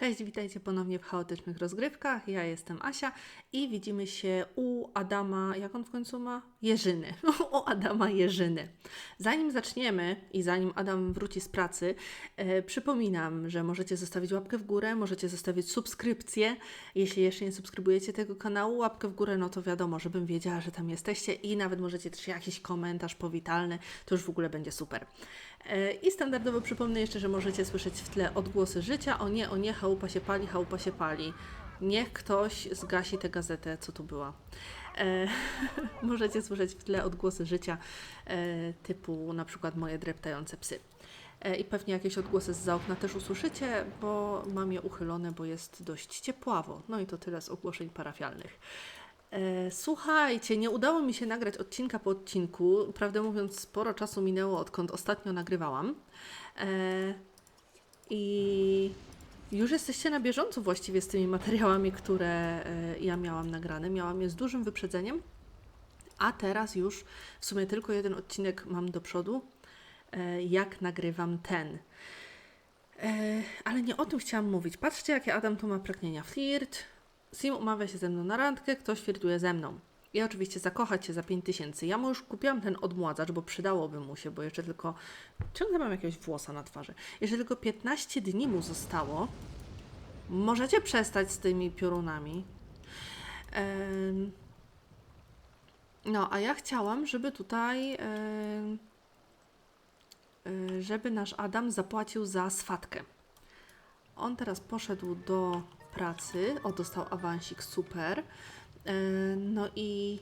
Cześć, witajcie ponownie w chaotycznych rozgrywkach. Ja jestem Asia i widzimy się u Adama, jak on w końcu ma? Jerzyny. u Adama Jerzyny. Zanim zaczniemy i zanim Adam wróci z pracy, e, przypominam, że możecie zostawić łapkę w górę, możecie zostawić subskrypcję. Jeśli jeszcze nie subskrybujecie tego kanału, łapkę w górę, no to wiadomo, żebym wiedziała, że tam jesteście i nawet możecie też jakiś komentarz powitalny, to już w ogóle będzie super. E, I standardowo przypomnę jeszcze, że możecie słyszeć w tle odgłosy życia. O nie, o nie, chałupa się pali, chałupa się pali. Niech ktoś zgasi tę gazetę, co tu była. E, możecie słyszeć w tle odgłosy życia, e, typu na przykład moje dreptające psy. E, I pewnie jakieś odgłosy z okna też usłyszycie, bo mam je uchylone, bo jest dość ciepławo. No i to tyle z ogłoszeń parafialnych. Słuchajcie, nie udało mi się nagrać odcinka po odcinku. Prawdę mówiąc, sporo czasu minęło, odkąd ostatnio nagrywałam. E, I już jesteście na bieżąco właściwie z tymi materiałami, które e, ja miałam nagrane. Miałam je z dużym wyprzedzeniem, a teraz już w sumie tylko jeden odcinek mam do przodu, e, jak nagrywam ten. Ale nie o tym chciałam mówić. Patrzcie, jakie Adam tu ma pragnienia. Flirt, Sim umawia się ze mną na randkę, ktoś flirtuje ze mną. I oczywiście zakochać się za 5000. Ja mu już kupiłam ten odmładzacz, bo przydałoby mu się, bo jeszcze tylko. Ciągle mam jakiegoś włosa na twarzy. Jeszcze tylko 15 dni mu zostało. Możecie przestać z tymi piorunami. Em, No, a ja chciałam, żeby tutaj. y, Żeby nasz Adam zapłacił za swatkę. On teraz poszedł do pracy, o dostał awansik, super. E, No i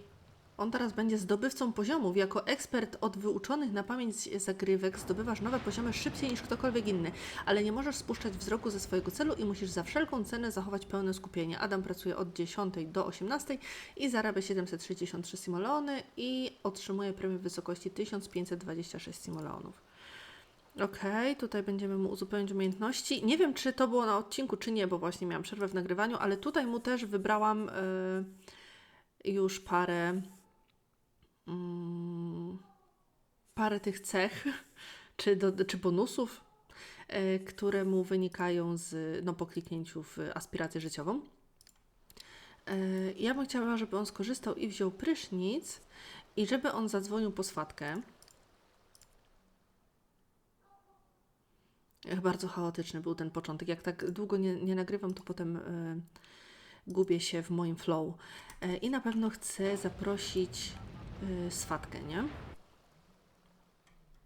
on teraz będzie zdobywcą poziomów. Jako ekspert od wyuczonych na pamięć zagrywek zdobywasz nowe poziomy szybciej niż ktokolwiek inny, ale nie możesz spuszczać wzroku ze swojego celu i musisz za wszelką cenę zachować pełne skupienie. Adam pracuje od 10 do 18 i zarabia 763 simoleony i otrzymuje premię w wysokości 1526 simoleonów. Okej, tutaj będziemy mu uzupełnić umiejętności. Nie wiem, czy to było na odcinku, czy nie, bo właśnie miałam przerwę w nagrywaniu, ale tutaj mu też wybrałam y, już parę, mm, parę tych cech, czy, do, czy bonusów, y, które mu wynikają z, no, po kliknięciu w aspirację życiową. Y, Ja bym chciała, żeby on skorzystał i wziął prysznic i żeby on zadzwonił po swatkę. Bardzo chaotyczny był ten początek. Jak tak długo nie, nie nagrywam, to potem y, gubię się w moim flow. E, I na pewno chcę zaprosić y, swatkę, nie?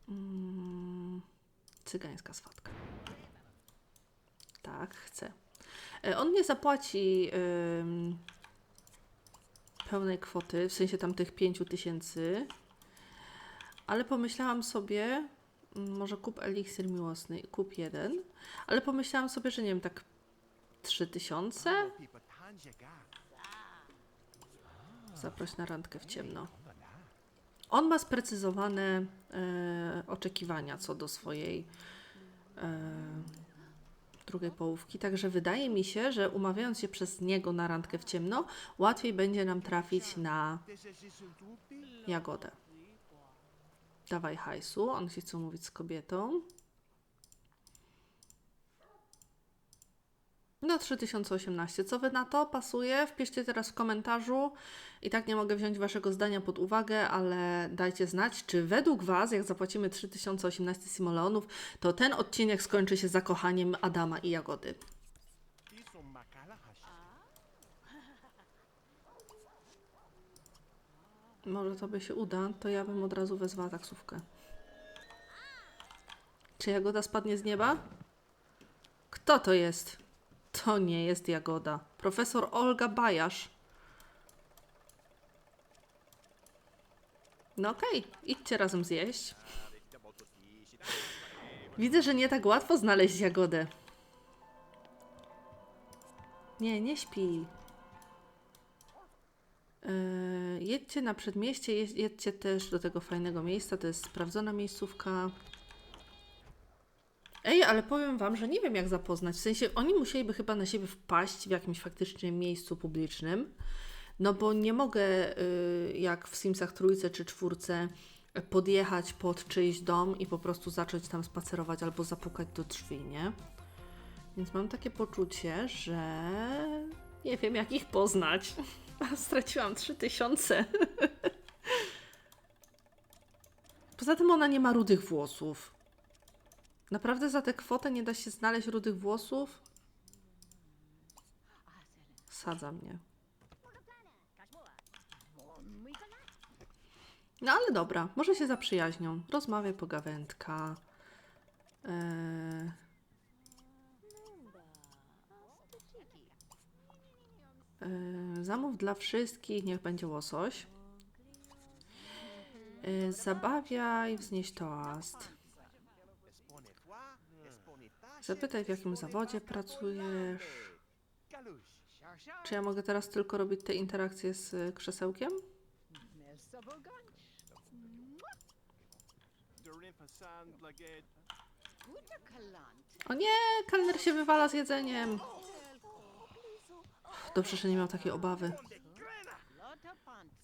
Mm, cygańska swatka. Tak, chcę. E, On nie zapłaci ym, pełnej kwoty, w sensie tam tych 5 tysięcy, ale pomyślałam sobie, Może kup eliksir miłosny kup jeden, ale pomyślałam sobie, że nie wiem, tak 3000? Zaproś na randkę w ciemno. On ma sprecyzowane e, oczekiwania co do swojej e, drugiej połówki, także wydaje mi się, że umawiając się przez niego na randkę w ciemno, łatwiej będzie nam trafić na jagodę. Dawaj hajsu, on się chce umówić z kobietą. No 3018, co wy na to? Pasuje? Wpiszcie teraz w komentarzu. I tak nie mogę wziąć waszego zdania pod uwagę, ale dajcie znać, czy według was, jak zapłacimy 3018 simoleonów, to ten odcinek skończy się zakochaniem Adama i Jagody. Może to by się uda, to ja bym od razu wezwała taksówkę. Czy Jagoda spadnie z nieba? Kto to jest? To nie jest Jagoda. Profesor Olga Bajasz. No okej, idźcie razem zjeść. Widzę, że nie tak łatwo znaleźć Jagodę. Nie, nie śpi. Yy, jedźcie na przedmieście, jedź- jedźcie też do tego fajnego miejsca, to jest sprawdzona miejscówka. Ej, ale powiem wam, że nie wiem jak zapoznać. W sensie oni musieliby chyba na siebie wpaść w jakimś faktycznie miejscu publicznym. No bo nie mogę y, jak w Simsach trójce czy czwórce podjechać pod czyjś dom i po prostu zacząć tam spacerować albo zapukać do drzwi, nie? Więc mam takie poczucie, że nie wiem jak ich poznać. Straciłam 3000. Poza tym ona nie ma rudych włosów. Naprawdę za tę kwotę nie da się znaleźć rudych włosów? Sadza mnie. No ale dobra, może się zaprzyjaźnią. Rozmawiaj pogawędka. Eee... zamów dla wszystkich, niech będzie łosoś. Eee, zabawiaj, wznieś toast. Zapytaj, w jakim zawodzie pracujesz. Czy ja mogę teraz tylko robić te interakcje z krzesełkiem? O nie, kelner się wywala z jedzeniem. Dobrze, że nie miał takiej obawy.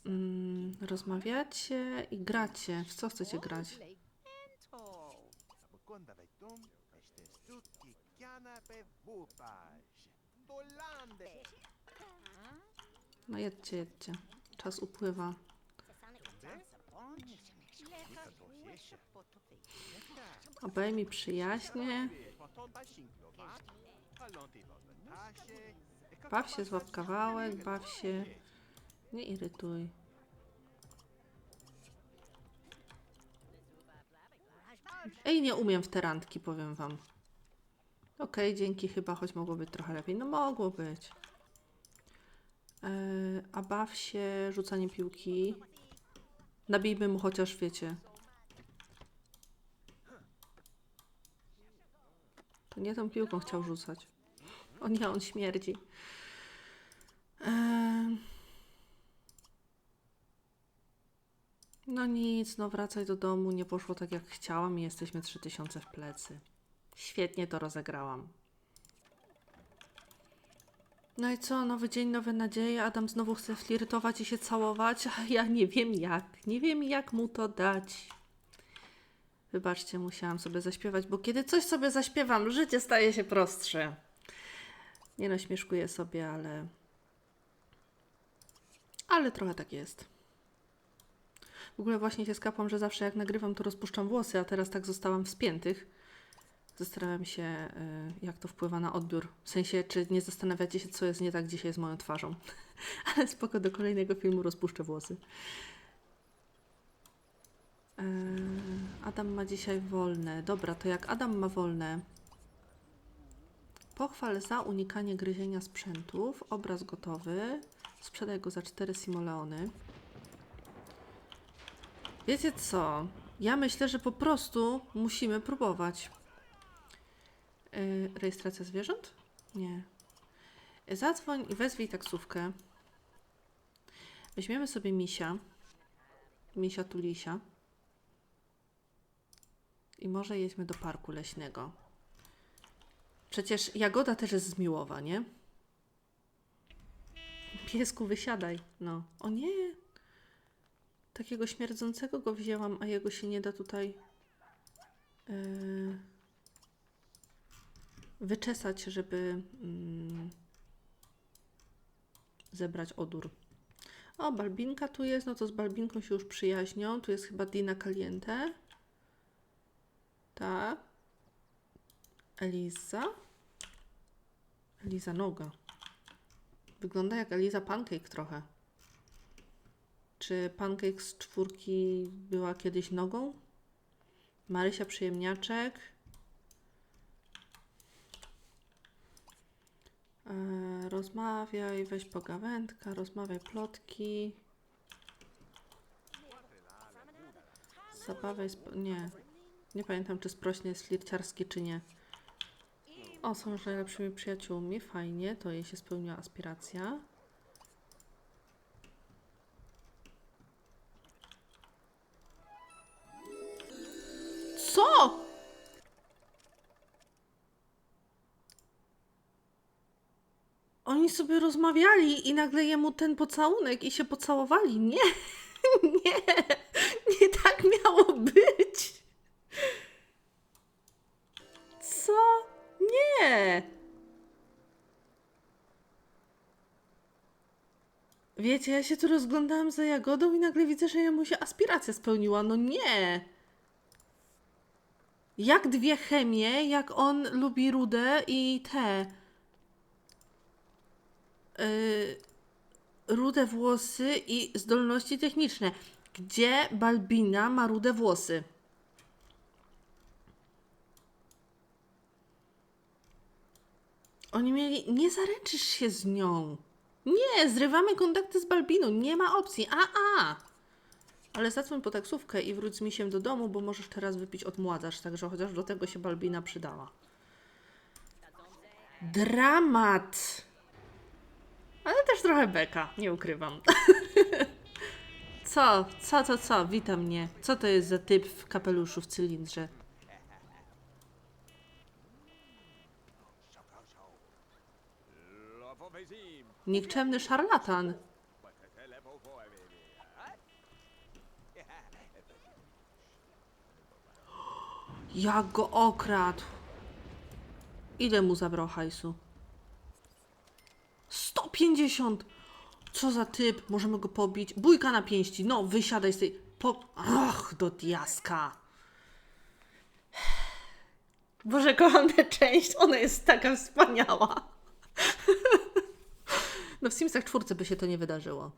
Mm, rozmawiacie i gracie. W co chcecie grać? No jedźcie, jedźcie. Czas upływa. Obejmij przyjaźnie. Baw się, złap kawałek, baw się. Nie irytuj. Ej, nie umiem w te randki, powiem wam. Okej, dzięki chyba, choć mogło być trochę lepiej. No mogło być. Yy, a baw się rzucanie piłki. Nabijmy mu chociaż, wiecie. To nie tą piłką chciał rzucać. O nie, on śmierdzi. No nic, no wracaj do domu. Nie poszło tak jak chciałam i jesteśmy 3000 w plecy. Świetnie to rozegrałam. No i co, nowy dzień, nowe nadzieje. Adam znowu chce flirtować i się całować, a ja nie wiem jak. Nie wiem jak mu to dać. Wybaczcie, musiałam sobie zaśpiewać, bo kiedy coś sobie zaśpiewam, życie staje się prostsze. Nie no, śmieszkuję sobie, ale... Ale trochę tak jest. W ogóle właśnie się skapłam, że zawsze jak nagrywam, to rozpuszczam włosy, a teraz tak zostałam w spiętych. Zastanawiam się, y, jak to wpływa na odbiór. W sensie, czy nie zastanawiacie się, co jest nie tak dzisiaj z moją twarzą. Ale spoko, do kolejnego filmu rozpuszczę włosy. Eee, Adam ma dzisiaj wolne. Dobra, to jak Adam ma wolne, pochwal za unikanie gryzienia sprzętów. Obraz gotowy. Sprzedaj go za 4 simoleony. Wiecie co? Ja myślę, że po prostu musimy próbować. Yy, rejestracja zwierząt? Nie. Yy, Zadzwoń i wezwij taksówkę. Weźmiemy sobie misia. Misia tulisia. I może jedźmy do parku leśnego. Przecież Jagoda też jest z Miłowa, nie? Piesku, wysiadaj. No. O nie. Takiego śmierdzącego go wzięłam, a jego się nie da tutaj yy, wyczesać, żeby mm, zebrać odór. O, Balbinka tu jest, no to z Balbinką się już przyjaźnią. Tu jest chyba Dina Caliente. Tak. Eliza. Eliza Noga. Wygląda jak Eliza Pancake trochę. Czy Pancake z czwórki była kiedyś nogą? Marysia Przyjemniaczek. E, rozmawiaj, weź pogawędka, rozmawiaj plotki. Zabawiaj, spo- nie. Nie pamiętam, czy sprośnie jest flirciarskie, czy nie. O, są już najlepszymi przyjaciółmi. Fajnie, to jej się spełniła aspiracja. Co? Oni sobie rozmawiali i nagle jemu ten pocałunek i się pocałowali. Nie, nie, nie tak miało być. Wiecie, ja się tu rozglądałam za Jagodą i nagle widzę, że jemu się aspiracja spełniła. No nie! Jak dwie chemie, jak on lubi rudę i te... Yy, rude włosy i zdolności techniczne. Gdzie Balbina ma rude włosy? Oni mieli. Nie zaręczysz się z nią. Nie, zrywamy kontakty z Balbiną. Nie ma opcji. A, a. Ale zadzwoń po taksówkę i wróć z misiem do domu, bo możesz teraz wypić odmładzacz, także chociaż do tego się Balbina przydała. Dramat! Ale też trochę beka, nie ukrywam. co? Co, co, co? Wita mnie. Co to jest za typ w kapeluszu, w cylindrze? Nikczemny szarlatan. Jak go okradł. Ile mu zabrał hajsu? 150! Co za typ? Możemy go pobić. Bójka na pięści. No, wysiadaj z tej... Po... Ach, do diaska. Boże, kocham tę część. Ona jest taka wspaniała. No w Simsach czwórce by się to nie wydarzyło.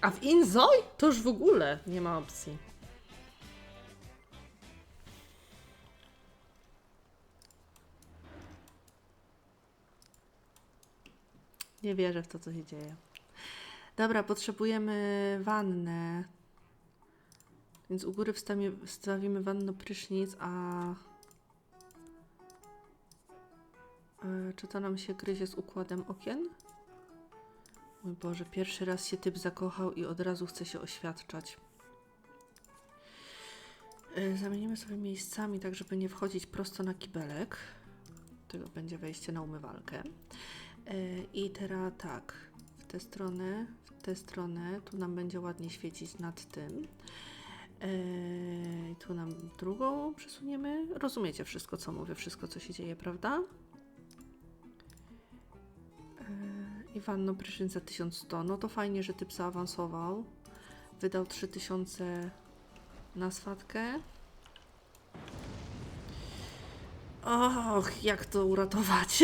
A w Inzoi to już w ogóle nie ma opcji. Nie wierzę w to, co się dzieje. Dobra, potrzebujemy wannę. Więc u góry wstawimy, wstawimy wanno prysznic, a... Czy to nam się gryzie z układem okien? Mój Boże, pierwszy raz się typ zakochał i od razu chce się oświadczać. E, Zamienimy sobie miejscami, tak żeby nie wchodzić prosto na kibelek. Tego będzie wejście na umywalkę. E, I teraz tak, w tę stronę, w tę stronę, tu nam będzie ładnie świecić nad tym. E, tu nam drugą przesuniemy. Rozumiecie wszystko, co mówię, wszystko, co się dzieje, prawda? I wanno prysznic za 1100. No to fajnie, że typ zaawansował. Wydał 3000 na swatkę. Och, jak to uratować?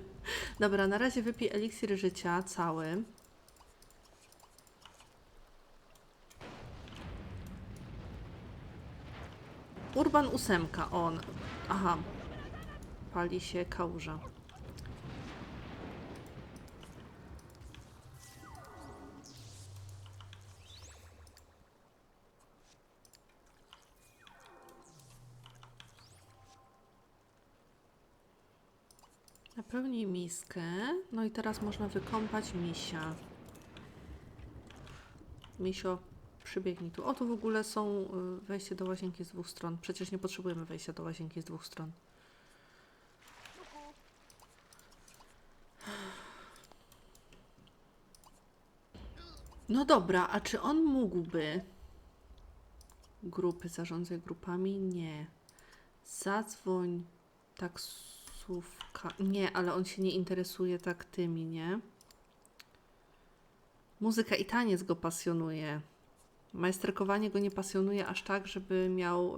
Dobra, na razie wypij eliksir życia cały. Urban ósemka, on. Aha. Pali się kałuża. Napełnij miskę. No i teraz można wykąpać misia. Misio, przybiegnij tu. O, tu w ogóle są y, wejście do łazienki z dwóch stron. Przecież nie potrzebujemy wejścia do łazienki z dwóch stron. No dobra, a czy on mógłby... Grupy, zarządzaj grupami? Nie. Zadzwoń Nie, ale on się nie interesuje tak tymi, nie? Muzyka i taniec go pasjonuje. Majsterkowanie go nie pasjonuje aż tak, żeby miał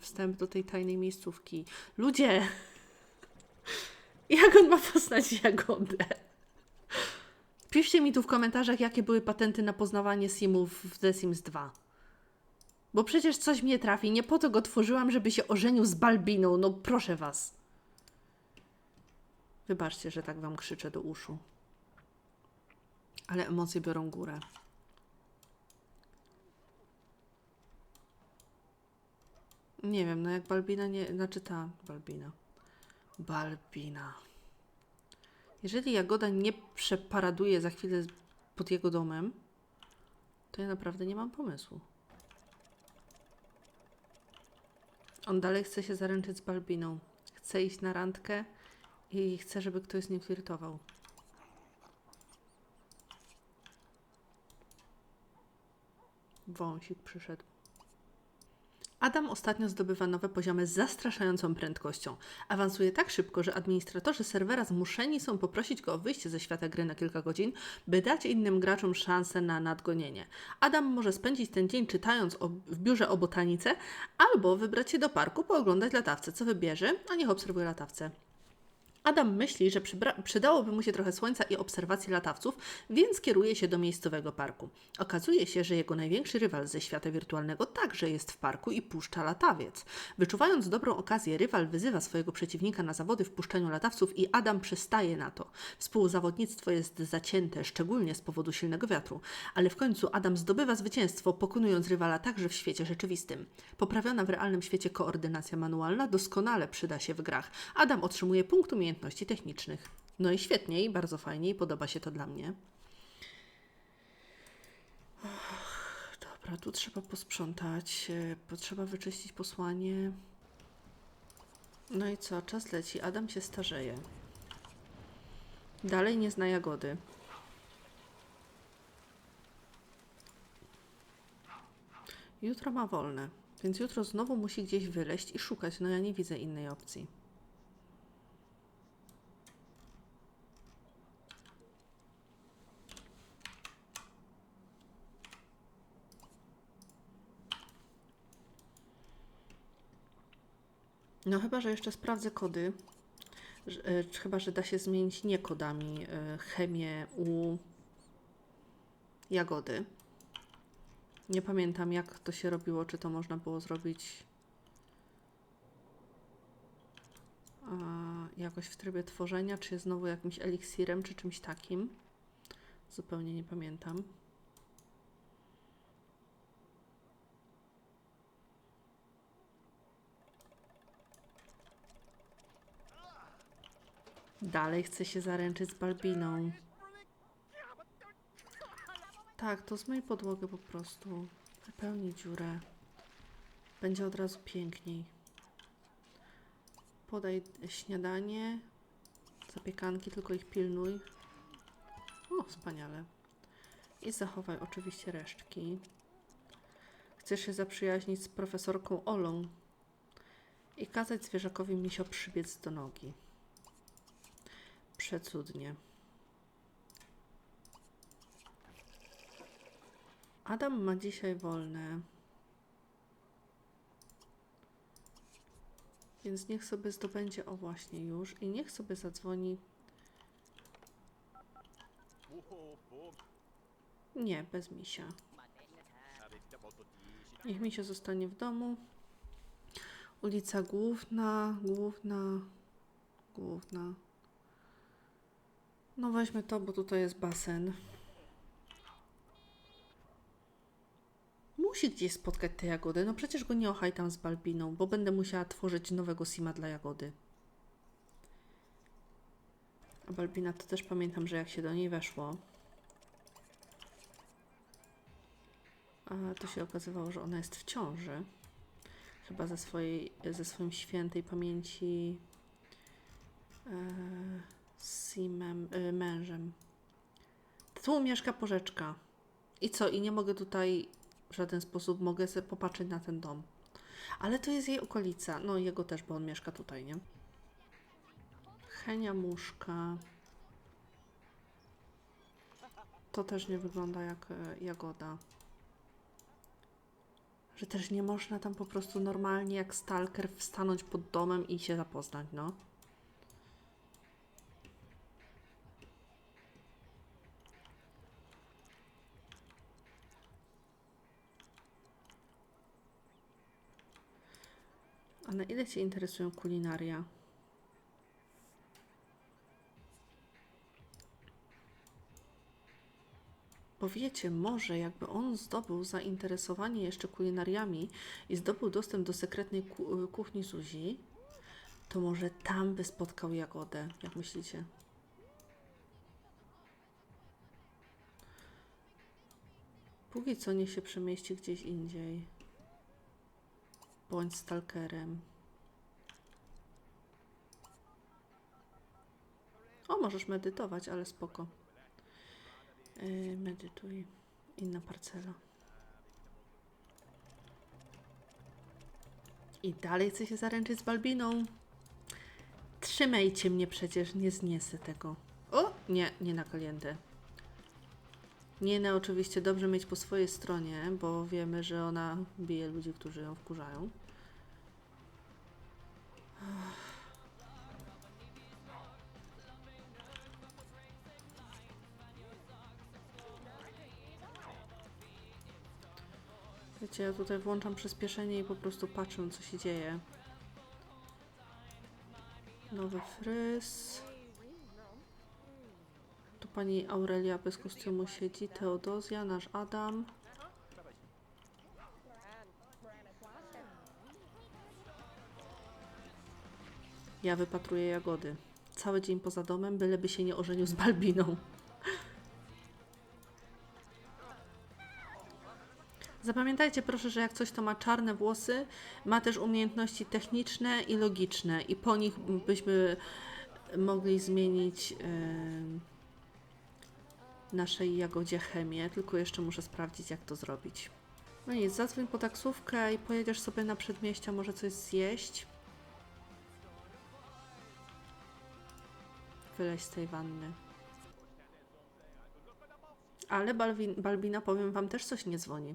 wstęp do tej tajnej miejscówki. Ludzie! Jak on ma poznać Jagodę? Piszcie mi tu w komentarzach, jakie były patenty na poznawanie simów w The Sims 2. Bo przecież coś mnie trafi. Nie po to go tworzyłam, żeby się ożenił z Balbiną. No proszę was. Wybaczcie, że tak wam krzyczę do uszu. Ale emocje biorą górę. Nie wiem, no jak Balbina nie... Znaczy ta Balbina. Balbina. Jeżeli Jagoda nie przeparaduje za chwilę pod jego domem, to ja naprawdę nie mam pomysłu. On dalej chce się zaręczyć z Balbiną. Chce iść na randkę i chce, żeby ktoś z nim flirtował. Wąsik przyszedł. Adam ostatnio zdobywa nowe poziomy z zastraszającą prędkością. Awansuje tak szybko, że administratorzy serwera zmuszeni są poprosić go o wyjście ze świata gry na kilka godzin, by dać innym graczom szansę na nadgonienie. Adam może spędzić ten dzień czytając o, w biurze o botanice, albo wybrać się do parku, pooglądać latawce. Co wybierze? A niech obserwuje latawce. Adam myśli, że przydałoby mu się trochę słońca i obserwacji latawców, więc kieruje się do miejscowego parku. Okazuje się, że jego największy rywal ze świata wirtualnego także jest w parku i puszcza latawiec. Wyczuwając dobrą okazję, rywal wyzywa swojego przeciwnika na zawody w puszczaniu latawców i Adam przystaje na to. Współzawodnictwo jest zacięte, szczególnie z powodu silnego wiatru, ale w końcu Adam zdobywa zwycięstwo, pokonując rywala także w świecie rzeczywistym. Poprawiona w realnym świecie koordynacja manualna doskonale przyda się w grach. Adam otrzymuje punkt umiejętności technicznych. No i świetnie, i bardzo fajnie, i podoba się to dla mnie. Dobra, tu trzeba posprzątać, e, potrzeba wyczyścić posłanie. No i co? Czas leci. Adam się starzeje. Dalej nie zna jagody. Jutro ma wolne, więc jutro znowu musi gdzieś wyleść i szukać. No ja nie widzę innej opcji. No chyba, że jeszcze sprawdzę kody. E, Chyba, że da się zmienić nie kodami e, chemię u jagody. Nie pamiętam jak to się robiło, czy to można było zrobić jakoś w trybie tworzenia, czy znowu jakimś eliksirem, czy czymś takim. Zupełnie nie pamiętam. Dalej chce się zaręczyć z Balbiną. Tak, to zmyj podłogę po prostu. Wypełnij dziurę. Będzie od razu piękniej. Podaj śniadanie. Zapiekanki, tylko ich pilnuj. O, wspaniale. I zachowaj oczywiście resztki. Chcesz się zaprzyjaźnić z profesorką Olą i kazać zwierzakowi misio przybiec do nogi. Przecudnie. Adam ma dzisiaj wolne. Więc niech sobie zdobędzie, o właśnie już, i niech sobie zadzwoni. Nie, bez misia. Niech misio zostanie w domu. Ulica Główna, Główna, Główna. No weźmy to, bo tutaj jest basen. Musi gdzieś spotkać tę jagodę. No przecież go nie ochaj tam z Balbiną, bo będę musiała tworzyć nowego sima dla jagody. A Balbina to też pamiętam, że jak się do niej weszło, a to się okazywało, że ona jest w ciąży. Chyba ze swojej, ze swoim świętej pamięci e, Simem, y, mężem. Tu mieszka porzeczka. I co? I nie mogę tutaj w żaden sposób, mogę sobie popatrzeć na ten dom. Ale to jest jej okolica. No jego też, bo on mieszka tutaj, nie? Henia muszka. To też nie wygląda jak e, jagoda. Że też nie można tam po prostu normalnie jak stalker wstanąć pod domem i się zapoznać, no. Na ile Cię interesują kulinaria? Bo wiecie, może jakby on zdobył zainteresowanie jeszcze kulinariami i zdobył dostęp do sekretnej ku- kuchni Zuzi, to może tam by spotkał Jagodę, jak myślicie? Póki co niech się przemieści gdzieś indziej. Bądź stalkerem. O, możesz medytować, ale spoko. Yy, medytuj. Inna parcela. I dalej chcę się zaręczyć z Balbiną. Trzymajcie mnie przecież, nie zniesę tego. O, nie, nie na kalientę. Nienę oczywiście dobrze mieć po swojej stronie, bo wiemy, że ona bije ludzi, którzy ją wkurzają. Wiecie, ja tutaj włączam przyspieszenie i po prostu patrzę, co się dzieje. Nowy fryz. Pani Aurelia bez kostiumu siedzi, Teodozja, nasz Adam. Ja wypatruję jagody. Cały dzień poza domem, byleby się nie ożenił z Balbiną. Zapamiętajcie proszę, że jak coś to ma czarne włosy, ma też umiejętności techniczne i logiczne i po nich byśmy mogli zmienić em, naszej jagodzie chemię, tylko jeszcze muszę sprawdzić jak to zrobić. No nic, zadzwoń po taksówkę i pojedziesz sobie na przedmieścia, może coś zjeść. Wyleź z tej wanny. Ale Balwin, Balbina, powiem wam, też coś nie dzwoni.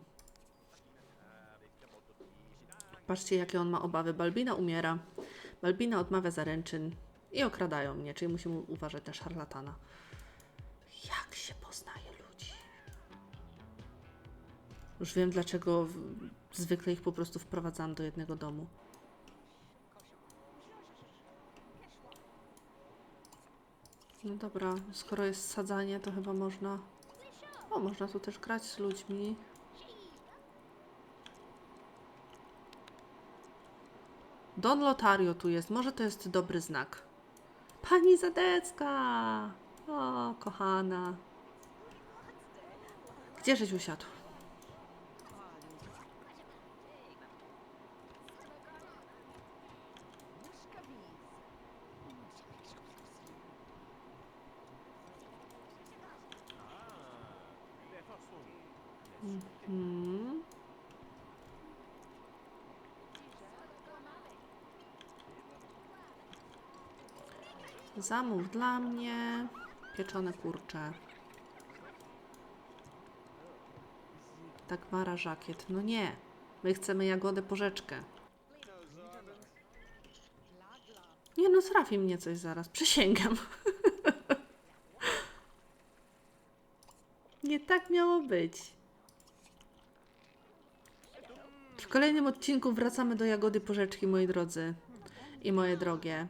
Patrzcie, jakie on ma obawy. Balbina umiera. Balbina odmawia zaręczyn i okradają mnie, czyli musimy uważać na szarlatana. Jak się poznaje ludzi? Już wiem, dlaczego zwykle ich po prostu wprowadzam do jednego domu. No dobra, skoro jest sadzanie, to chyba można. O, można tu też grać z ludźmi. Don Lotario tu jest, może to jest dobry znak. Pani Zadecka! O, kochana. Gdzie żeś usiadł? Mhm. Zamów dla mnie pieczone kurcze. Dagmara żakiet. No nie. My chcemy jagodę porzeczkę. Nie no, trafi mnie coś zaraz. Przysięgam. nie tak miało być. W kolejnym odcinku wracamy do jagody porzeczki, moi drodzy. I moje drogie.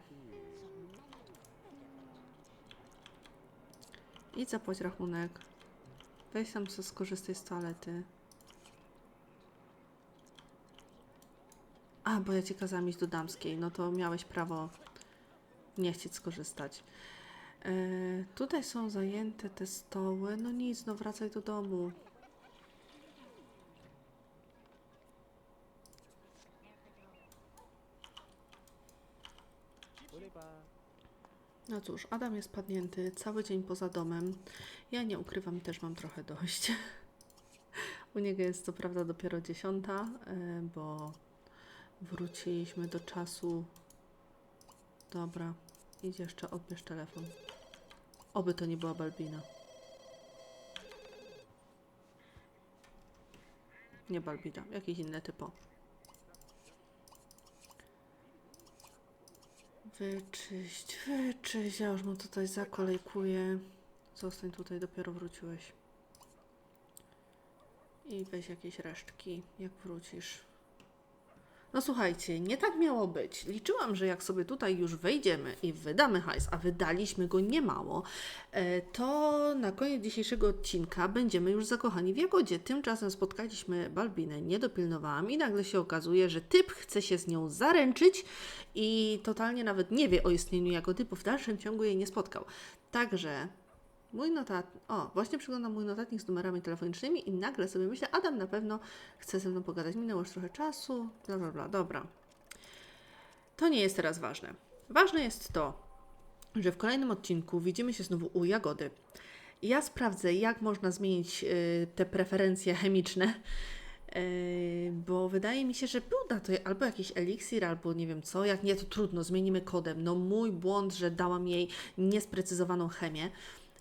Idź zapłać rachunek. Weź tam co skorzystaj z toalety. A, bo ja ci kazałam iść do damskiej. No to miałeś prawo nie chcieć skorzystać. E, tutaj są zajęte te stoły. No nic, no wracaj do domu. No cóż, Adam jest padnięty, cały dzień poza domem. Ja nie ukrywam, też mam trochę dość. U niego jest co prawda dopiero dziesiąta, e, bo wróciliśmy do czasu. Dobra, idź jeszcze, odbierz telefon. Oby to nie była Balbina. Nie Balbina, jakiś inny typo. Wyczyść, wyczyść. Ja już mu tutaj zakolejkuję. Zostań tutaj, dopiero wróciłeś. I weź jakieś resztki, jak wrócisz. No słuchajcie, nie tak miało być. Liczyłam, że jak sobie tutaj już wejdziemy i wydamy hajs, a wydaliśmy go niemało, e, to na koniec dzisiejszego odcinka będziemy już zakochani w Jagodzie. Tymczasem spotkaliśmy Balbinę, nie dopilnowałam i nagle się okazuje, że typ chce się z nią zaręczyć i totalnie nawet nie wie o istnieniu Jagody, bo w dalszym ciągu jej nie spotkał. Także mój notatnik, o, właśnie przeglądam mój notatnik z numerami telefonicznymi i nagle sobie myślę, Adam na pewno chce ze mną pogadać. Minęło już trochę czasu, bla, bla, bla, dobra. To nie jest teraz ważne. Ważne jest to, że w kolejnym odcinku widzimy się znowu u Jagody. Ja sprawdzę, jak można zmienić y, te preferencje chemiczne Yy, bo wydaje mi się, że był na to albo jakiś eliksir, albo nie wiem co. Jak nie, to trudno, zmienimy kodem. No mój błąd, że dałam jej niesprecyzowaną chemię.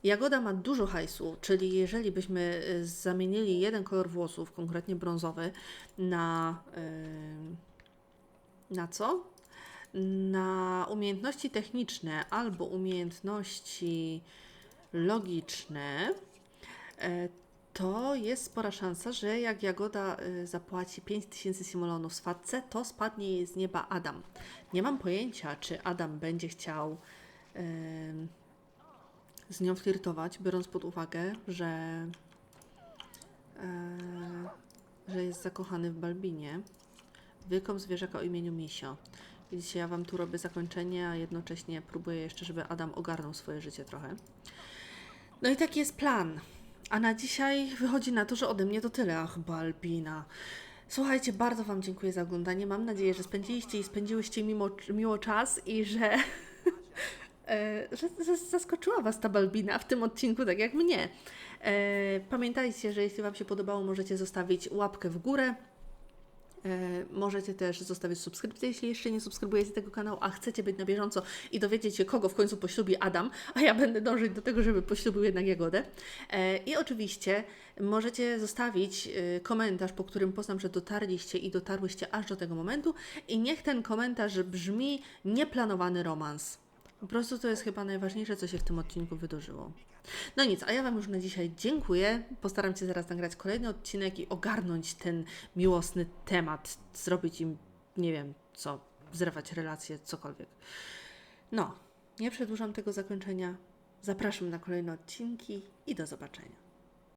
Jagoda ma dużo hajsu, czyli jeżeli byśmy y, zamienili jeden kolor włosów, konkretnie brązowy, na. Yy, na co? Na umiejętności techniczne albo umiejętności logiczne, e, to jest spora szansa, że jak Jagoda y, zapłaci 5000 simolonów swatce, to spadnie jej z nieba Adam. Nie mam pojęcia, czy Adam będzie chciał z nią flirtować, biorąc pod uwagę, że, e, że jest zakochany w Balbinie. Wykop zwierzaka o imieniu Misio. Widzicie, ja Wam tu robię zakończenie, a jednocześnie próbuję jeszcze, żeby Adam ogarnął swoje życie trochę. No i taki jest plan. A na dzisiaj wychodzi na to, że ode mnie to tyle. Ach, Balbina. Słuchajcie, bardzo Wam dziękuję za oglądanie. Mam nadzieję, że spędziliście i spędziłyście mimo, miło czas i że, że, że zaskoczyła Was ta Balbina w tym odcinku, tak jak mnie. E, Pamiętajcie, że jeśli Wam się podobało, możecie zostawić łapkę w górę. E, Możecie też zostawić subskrypcję, jeśli jeszcze nie subskrybujecie tego kanału, a chcecie być na bieżąco i dowiedzieć się, kogo w końcu poślubi Adam, a ja będę dążyć do tego, żeby poślubił jednak Jagodę. E, I oczywiście możecie zostawić e, komentarz, po którym poznam, że dotarliście i dotarłyście aż do tego momentu i niech ten komentarz brzmi nieplanowany romans. Po prostu to jest chyba najważniejsze, co się w tym odcinku wydarzyło. No nic, a ja Wam już na dzisiaj dziękuję. Postaram się zaraz nagrać kolejny odcinek i ogarnąć ten miłosny temat, zrobić im, nie wiem co, zerwać relacje, cokolwiek. No, nie przedłużam tego zakończenia. Zapraszam na kolejne odcinki i do zobaczenia.